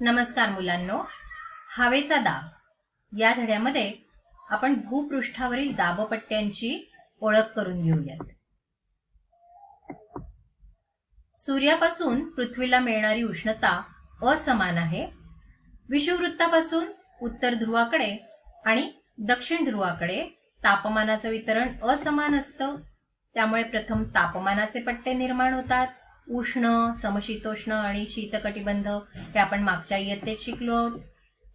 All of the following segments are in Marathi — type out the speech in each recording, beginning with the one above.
नमस्कार मुलांनो. हवेचा दाब. या धड्यामध्ये आपण भूपृष्ठावरील दाबपट्ट्यांची ओळख करून घेऊयात. सूर्यापासून पृथ्वीला मिळणारी उष्णता असमान आहे. विषुववृत्तापासून उत्तर ध्रुवाकडे आणि दक्षिण ध्रुवाकडे तापमानाचं वितरण असमान असतं. त्यामुळे प्रथम तापमानाचे पट्टे निर्माण होतात. उष्ण समशीतोष्ण आणि शीतकटिबंध हे आपण मागच्या इयत्तेत शिकलो.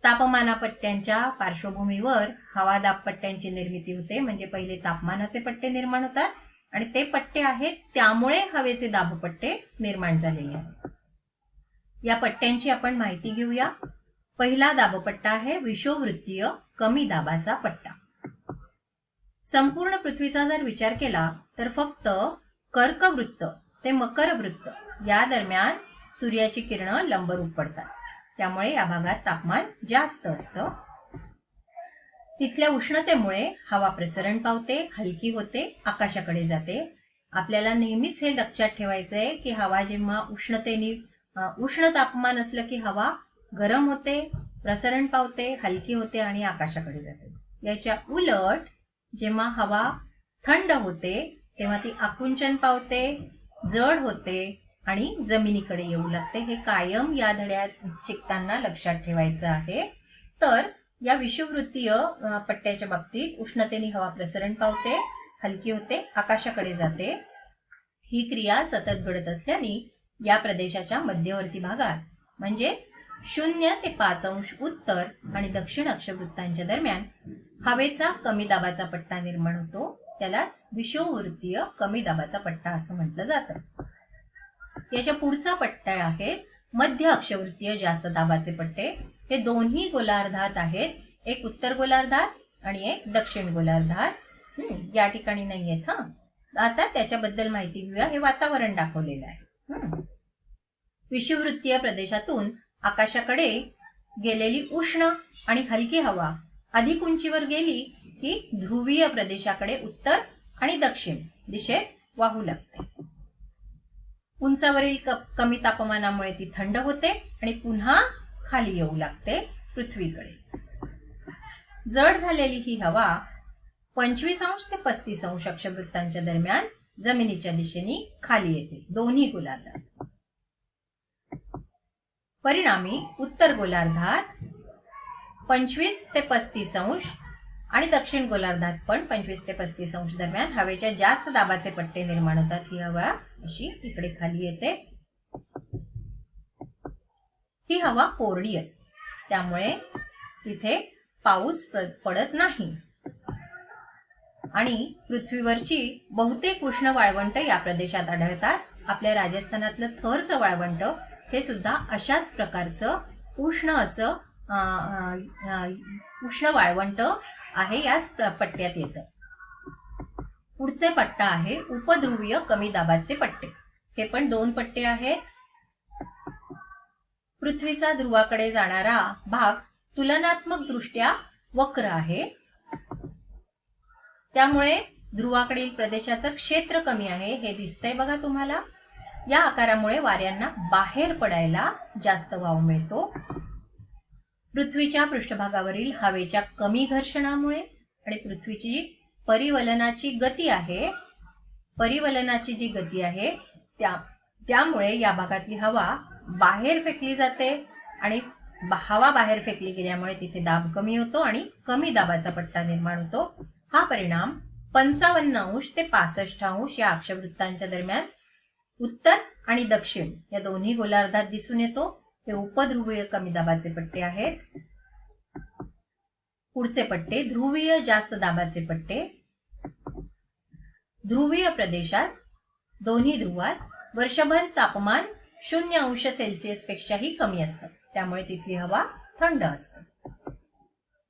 तापमानापट्ट्यांच्या पार्श्वभूमीवर हवा दाब पट्ट्यांची निर्मिती होते. म्हणजे पहिले तापमानाचे पट्टे निर्माण होतात आणि ते पट्टे आहेत त्यामुळे हवेचे दाबपट्टे निर्माण झालेले आहेत. या पट्ट्यांची आपण माहिती घेऊया. पहिला दाबपट्टा आहे विषुववृत्तीय कमी दाबाचा पट्टा. संपूर्ण पृथ्वीचा जर विचार केला तर फक्त कर्कवृत्त ते मकर वृत्त. या दरम्यान सूर्याची किरणं लंबरूप पडतात. त्यामुळे या भागात तापमान जास्त असतं. तिथल्या उष्णतेमुळे हवा प्रसरण पावते हलकी होते आकाशाकडे जाते. आपल्याला नेहमीच हे लक्षात ठेवायचं आहे की हवा जेव्हा उष्णतेने उष्ण तापमान असलं की हवा गरम होते प्रसरण पावते हलकी होते आणि आकाशाकडे जाते. याच्या उलट जेव्हा हवा थंड होते तेव्हा ती आकुंचन पावते जड होते आणि जमिनीकडे येऊ लागते. हे कायम या धड्यात शिकताना लक्षात ठेवायचं आहे. तर या विषुववृत्तीय पट्ट्याच्या बाबतीत उष्णतेने हवा प्रसरण पावते हलकी होते आकाशाकडे जाते. ही क्रिया सतत घडत असल्याने या प्रदेशाच्या मध्यवर्ती भागात म्हणजेच शून्य ते पाच अंश उत्तर आणि दक्षिण अक्षवृत्तांच्या दरम्यान हवेचा कमी दाबाचा पट्टा निर्माण होतो. त्यालाच विषुववृत्तीय कमी दाबाचा पट्टा असं म्हटलं जातं. याच्या पुढचा पट्टा आहे मध्य अक्षवृत्तीय जास्त दाबाचे पट्टे. हे दोन्ही गोलार्धात आहेत. एक उत्तर गोलार्धात आणि एक दक्षिण गोलार्धात. हम्म, या ठिकाणी नाही आहेत हा. आता त्याच्याबद्दल माहिती घेऊया. हे वातावरण दाखवलेलं आहे. हम्म. विषुववृत्तीय प्रदेशातून आकाशाकडे गेलेली उष्ण आणि हलकी हवा अधिक उंचीवर गेली ही ध्रुवीय प्रदेशाकडे उत्तर आणि दक्षिण दिशेत वाहू लागते. उंचावरील कमी तापमानामुळे ती थंड होते आणि पुन्हा खाली येऊ लागते पृथ्वीकडे. जड झालेली ही हवा पंचवीस अंश ते पस्तीस अंश अक्षवृत्तांच्या दरम्यान जमिनीच्या दिशेने खाली येते. दोन्ही गोलार्धात. परिणामी उत्तर गोलार्धात पंचवीस ते पस्तीस अंश आणि दक्षिण गोलार्धात पण पंचवीस ते पस्तीस अंश दरम्यान हवेच्या जास्त दाबाचे पट्टे निर्माण होतात. ही हवा अशी इकडे खाली येते. ही हवा कोरडी असते. त्यामुळे तिथे पाऊस पडत नाही. आणि पृथ्वीवरची बहुतेक उष्ण वाळवंट या प्रदेशात आढळतात. आपल्या राजस्थानातलं थरचं वाळवंट हे सुद्धा अशाच प्रकारचं उष्ण असं उष्ण वाळवंट आहे याच पट्ट्यात येतं. पुढचे पट्टा आहे उपध्रुवीय कमी दाबाचे पट्टे. हे पण दोन पट्टे आहेत. पृथ्वीचा ध्रुवाकडे जाणारा भाग तुलनात्मक दृष्ट्या वक्र आहे. त्यामुळे ध्रुवाकडील प्रदेशाचं क्षेत्र कमी आहे हे दिसतंय बघा तुम्हाला. या आकारामुळे वाऱ्यांना बाहेर पडायला जास्त वाव मिळतो. पृथ्वीच्या पृष्ठभागावरील हवेच्या कमी घर्षणामुळे आणि पृथ्वीची परिवलनाची गती आहे परिवलनाची जी गती आहे त्या त्यामुळे या भागातली हवा बाहेर फेकली जाते आणि हवा बाहेर फेकली गेल्यामुळे तिथे दाब कमी होतो आणि कमी दाबाचा पट्टा निर्माण होतो. हा परिणाम पंचावन्न अंश ते पासष्ट अंश या अक्षवृत्तांच्या दरम्यान उत्तर आणि दक्षिण या दोन्ही गोलार्धात दिसून येतो. हे उपध्रुवीय कमी दाबाचे पट्टे आहेत. पुढचे पट्टे ध्रुवीय जास्त दाबाचे पट्टे. ध्रुवीय प्रदेशात दोन्ही ध्रुवात वर्षभर तापमान शून्य अंश सेल्सिअस पेक्षाही कमी असतं. त्यामुळे तिथली हवा थंड असते.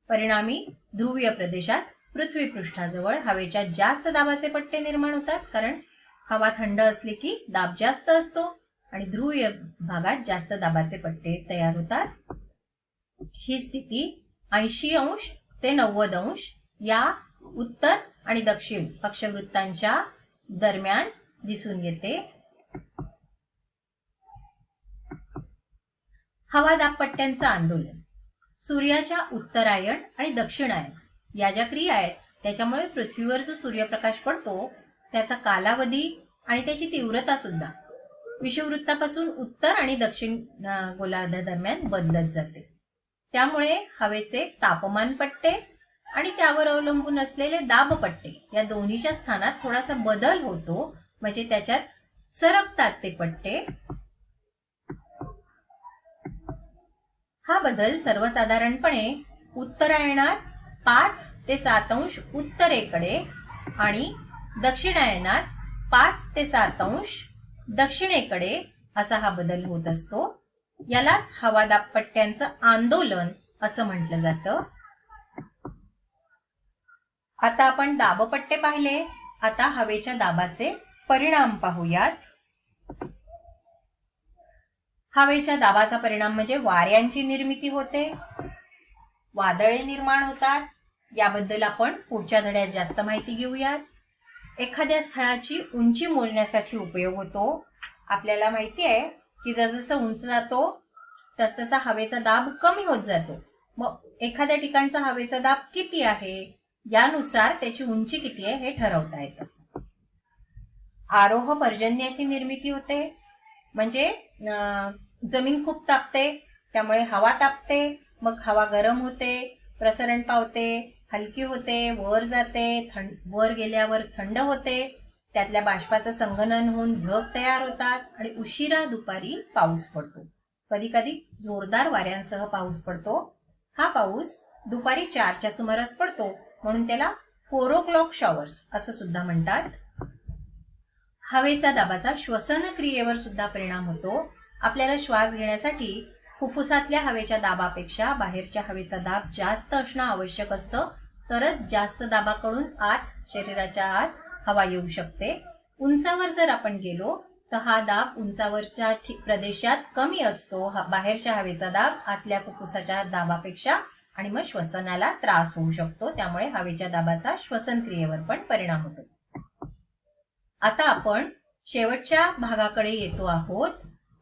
परिणामी ध्रुवीय प्रदेशात पृथ्वी पृष्ठाजवळ हवेच्या जास्त दाबाचे पट्टे निर्माण होतात कारण हवा थंड असली की दाब जास्त असतो. आणि ध्रुवीय भागात जास्त दाबाचे पट्टे तयार होतात. ही स्थिती ऐंशी अंश ते नव्वद अंश या उत्तर आणि दक्षिण अक्षवृत्तांच्या दरम्यान दिसून येते. हवा दाबपट्ट्यांचं आंदोलन. सूर्याच्या उत्तरायण आणि दक्षिणायन या ज्या क्रिया आहेत त्याच्यामुळे पृथ्वीवर जो सूर्यप्रकाश पडतो त्याचा कालावधी आणि त्याची तीव्रता सुद्धा विषुववृत्तापासून उत्तर आणि दक्षिण गोलार्धा गोलार्धादरम्यान बदलत जाते. त्यामुळे हवेचे तापमान पट्टे आणि त्यावर अवलंबून असलेले दाब पट्टे या दोन्हीच्या स्थानात थोडासा बदल होतो म्हणजे त्याच्यात सरकतात ते पट्टे. हा बदल सर्वसाधारणपणे उत्तरायणात पाच ते सात अंश उत्तरेकडे आणि दक्षिणायनात पाच ते सात अंश दक्षिणेकडे असा हा बदल होत असतो. यालाच हवादाब पट्ट्यांचं आंदोलन असं म्हटलं जातं. आता आपण दाबपट्टे पाहिले. आता हवेच्या दाबाचे परिणाम पाहूयात. हवेच्या दाबाचा परिणाम म्हणजे वाऱ्यांची निर्मिती होते. वादळे निर्माण होतात. याबद्दल आपण पुढच्या धड्यात जास्त माहिती घेऊयात. एखाद्या स्थळाची उंची मोजण्यासाठी उपयोग होतो. आपल्याला माहिती आहे की जसजसं उंच जातो तसतसा हवेचा दाब कमी होत जातो. मग एखाद्या ठिकाणचा हवेचा दाब किती आहे? यानुसार त्याची उंची किती आहे हे ठरवता येतं. आरोह पर्जन्याची निर्मिती होते. म्हणजे जमीन खूप तापते त्यामुळे हवा तापते मग हवा गरम होते प्रसरण पावते हलकी होते वर जाते थंड वर गेल्यावर थंड होते. त्यातल्या बाष्पाचं संगणन होऊन ढग तयार होतात आणि उशिरा दुपारी पाऊस पडतो. कधी कधी जोरदार वाऱ्यांसह पाऊस पडतो. हा पाऊस दुपारी चारच्या सुमारास पडतो म्हणून त्याला फोर ओ क्लॉक शॉवर्स असं सुद्धा म्हणतात. हवेचा दाबाचा श्वसन क्रियेवर सुद्धा परिणाम होतो. आपल्याला श्वास घेण्यासाठी फुफ्फुसातल्या हवेच्या दाबापेक्षा बाहेरच्या हवेचा दाब जास्त असणं आवश्यक असतं. तरच जास्त दाबाकडून आत शरीराच्या आत हवा येऊ शकते. उंचावर जर आपण गेलो तर हा दाब उंचावरच्या प्रदेशात कमी असतो. बाहेरच्या हवेचा दाब आतल्या फुफ्फुसाच्या दाबापेक्षा आणि मग श्वसनाला त्रास होऊ शकतो. त्यामुळे हवेच्या दाबाचा श्वसन क्रियेवर पण परिणाम होतो. आता आपण शेवटच्या भागाकडे येतो आहोत.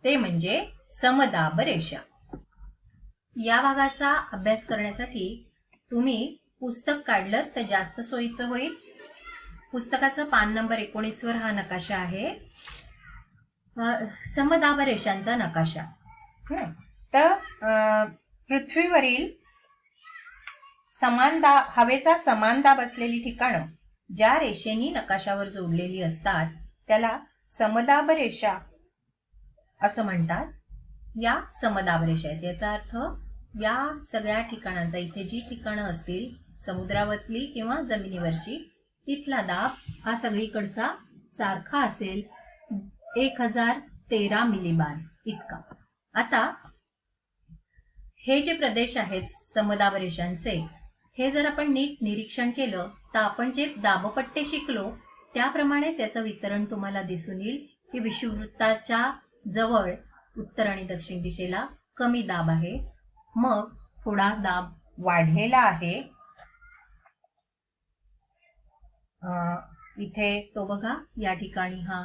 ते म्हणजे समदाब रेषा. या भागाचा अभ्यास करण्यासाठी तुम्ही पुस्तक काढलं तर जास्त सोयीचं होईल. पुस्तकाचं पान नंबर एकोणीसवर हा नकाशा आहे. समदाब रेषांचा नकाशा. तर पृथ्वीवरील समान दाब हवेचा समान दाब असलेली ठिकाणं ज्या रेषेनी नकाशावर जोडलेली असतात त्याला समदाब रेषा असं म्हणतात. या समदाब रेषा आहेत. याचा अर्थ या सगळ्या ठिकाणांचा इथे जी ठिकाणं असतील समुद्रावरली किंवा जमिनीवरची तिथला दाब हा सगळीकडचा सारखा असेल एक हजार तेरा मिलीबार इतका. आता हे जे प्रदेश आहेत समदाबरेषांचे हे जर आपण नीट निरीक्षण केलं तर आपण जे दाबपट्टे शिकलो त्याप्रमाणेच याचं वितरण तुम्हाला दिसून येईल. की विषुववृत्ताच्या जवळ उत्तर आणि दक्षिण दिशेला कमी दाब आहे. मग थोडा दाब वाढलेला आहे. इथे तो बघा या ठिकाणी हा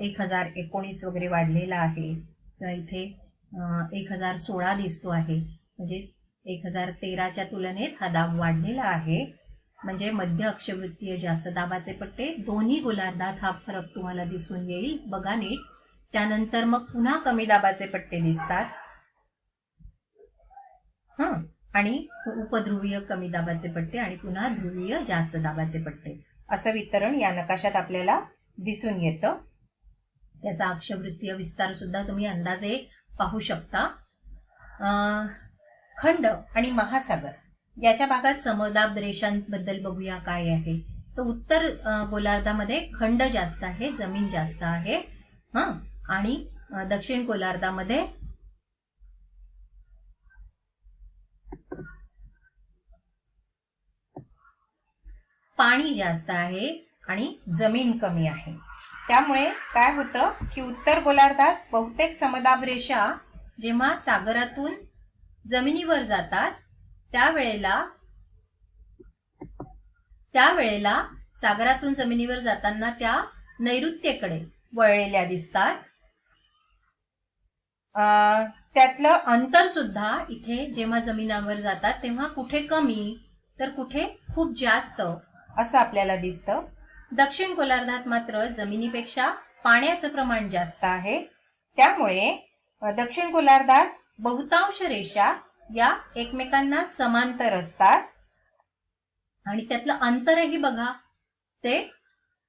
एक हजार एकोणीस वगैरे वाढलेला आहे. तर इथे एक हजार सोळा दिसतो आहे. म्हणजे एक हजार तेराच्या तुलनेत हा दाब वाढलेला आहे. म्हणजे मध्य अक्षवृत्तीय जास्त दाबाचे पट्टे दोन्ही गोलार्धात हा फरक तुम्हाला दिसून येईल. बघा नीट. त्यानंतर मग पुन्हा कमी दाबाचे पट्टे दिसतात. हं. आणि उपध्रुवीय कमी दाबाचे पट्टे आणि पुन्हा ध्रुवीय जास्त दाबाचे पट्टे. असं वितरण या नकाशात आपल्याला दिसून येतं. त्याचा अक्षवृत्तीय विस्तार सुद्धा तुम्ही अंदाजे पाहू शकता. खंड आणि महासागर. याच्या भागात समदाब रेषांबद्दल बघूया काय आहे. तर उत्तर गोलार्धामध्ये खंड जास्त आहे जमीन जास्त आहे. हं. आणि दक्षिण गोलार्धामध्ये पाणी जास्त आहे आणि जमीन कमी आहे. त्यामुळे काय होतं की उत्तर गोलार्धात बहुतेक समदाब रेषा जेव्हा सागरातून जमिनीवर जातात त्यावेळेला त्यावेळेला सागरातून जमिनीवर जाताना त्या नैऋत्येकडे वळलेल्या दिसतात. त्यातलं अंतर सुद्धा इथे जेव्हा जमिनावर जातात तेव्हा कुठे कमी तर कुठे खूप जास्त असं आपल्याला दिसतं. दक्षिण गोलार्धात मात्र जमिनीपेक्षा पाण्याचं प्रमाण जास्त आहे. त्यामुळे दक्षिण गोलार्धात बहुतांश रेषा या एकमेकांना समांतर असतात. आणि त्यातलं अंतरही बघा ते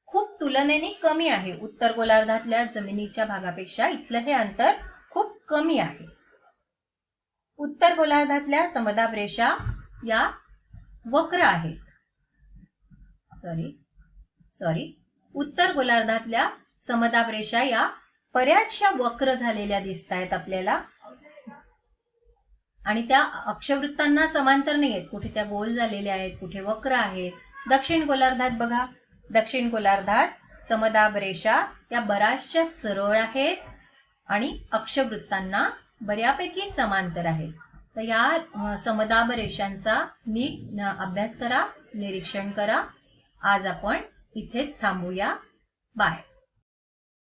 खूप तुलनेने कमी आहे. उत्तर गोलार्धातल्या जमिनीच्या भागापेक्षा इथलं हे अंतर खूप कमी आहे. उत्तर गोलार्धातल्या समदाब रेषा या वक्र आहेत. सॉरी सॉरी उत्तर गोलार्धातल्या समदाब रेषा या बऱ्याचशा वक्र झालेल्या दिसत आहेत आपल्याला. आणि त्या अक्षवृत्तांना समांतर नाही आहेत कुठे त्या गोल झालेल्या आहेत कुठे वक्र आहेत. दक्षिण गोलार्धात बघा. दक्षिण गोलार्धात समदाब रेषा या बऱ्याचशा सरळ आहेत आणि अक्षवृत्तांना बऱ्यापैकी समांतर आहेत. तर या समदाब रेषांचा नीट अभ्यास करा निरीक्षण करा. आज आपण इथेच थांबूया. बाय.